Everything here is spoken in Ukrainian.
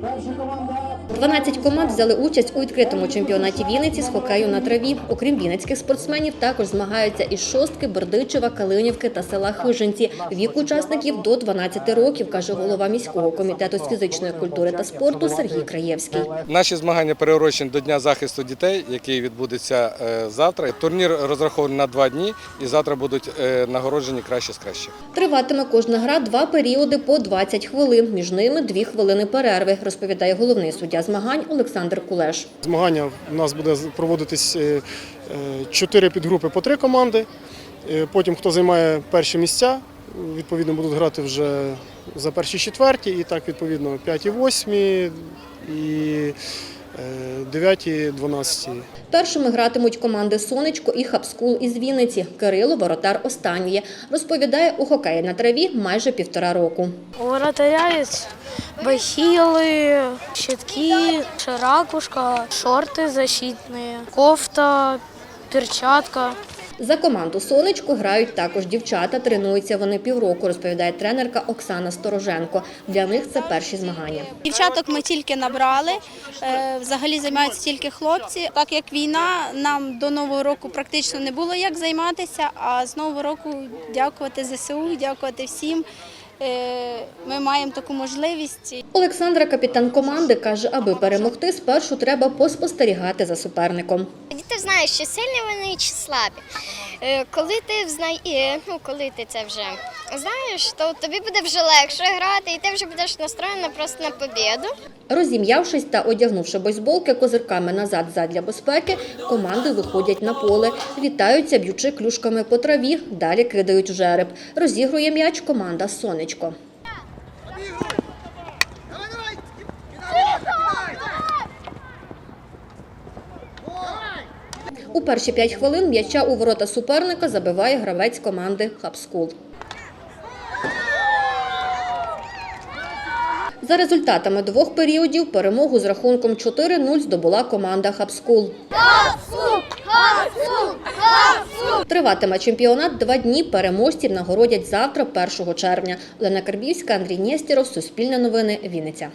Перша 12 команд взяли участь у відкритому чемпіонаті Вінниці з хокею на траві. Окрім вінницьких спортсменів, також змагаються із шостки, Бердичева, Калинівки та села Хижинці. Вік учасників до 12 років, каже голова міського комітету з фізичної культури та спорту Сергій Краєвський. Наші змагання приурочені до Дня захисту дітей, який відбудеться е, завтра. Турнір розрахований на два дні, і завтра будуть е, нагороджені кращі з кращих. Триватиме кожна гра два періоди по 20 хвилин. Між ними дві хвилини перерви, розповідає головний суддя змагань Олександр Кулеш. Змагання у нас буде проводитись е, е, чотири підгрупи по три команди. Е, Потім, хто займає перші місця, відповідно будуть грати вже за перші четверті, і так відповідно п'яті, восьмі і е, дев'яті, дванадцяті. Першими гратимуть команди Сонечко і Хабскул із Вінниці. Кирило воротар останньої. Розповідає, у хокеї на траві майже півтора року. У вратаря є бахіли, щитки, ракушка, шорти защитні, кофта, перчатка. За команду Сонечко грають також дівчата. Тренуються вони півроку, розповідає тренерка Оксана Стороженко. Для них це перші змагання. Дівчаток ми тільки набрали. е, Взагалі займаються тільки хлопці. Так як війна, нам до нового року практично не було як займатися. А з нового року дякувати ЗСУ, дякувати всім. е, Ми маємо таку можливість. Олександра, капітан команди, каже, аби перемогти, спершу треба поспостерігати за суперником. Знаєш, чи сильні вони, чи слабі. Е, Коли ти взна... е, ну, коли ти це вже знаєш, то тобі буде вже легше грати, і ти вже будеш настроєна просто на побіду. Розім'явшись та одягнувши бейсболки козирками назад задля безпеки, команди виходять на поле, вітаються, б'ючи клюшками по траві, далі кидають жереб. Розігрує м'яч команда Сонечко. У перші п'ять хвилин м'яча у ворота суперника забиває гравець команди Хабскул. За результатами двох періодів перемогу з рахунком 4-0 здобула команда Хабскул. Триватиме чемпіонат два дні. Переможців нагородять завтра, 1 червня. Олена Карбівська, Андрій Нєстєров, Суспільне новини, Вінниця.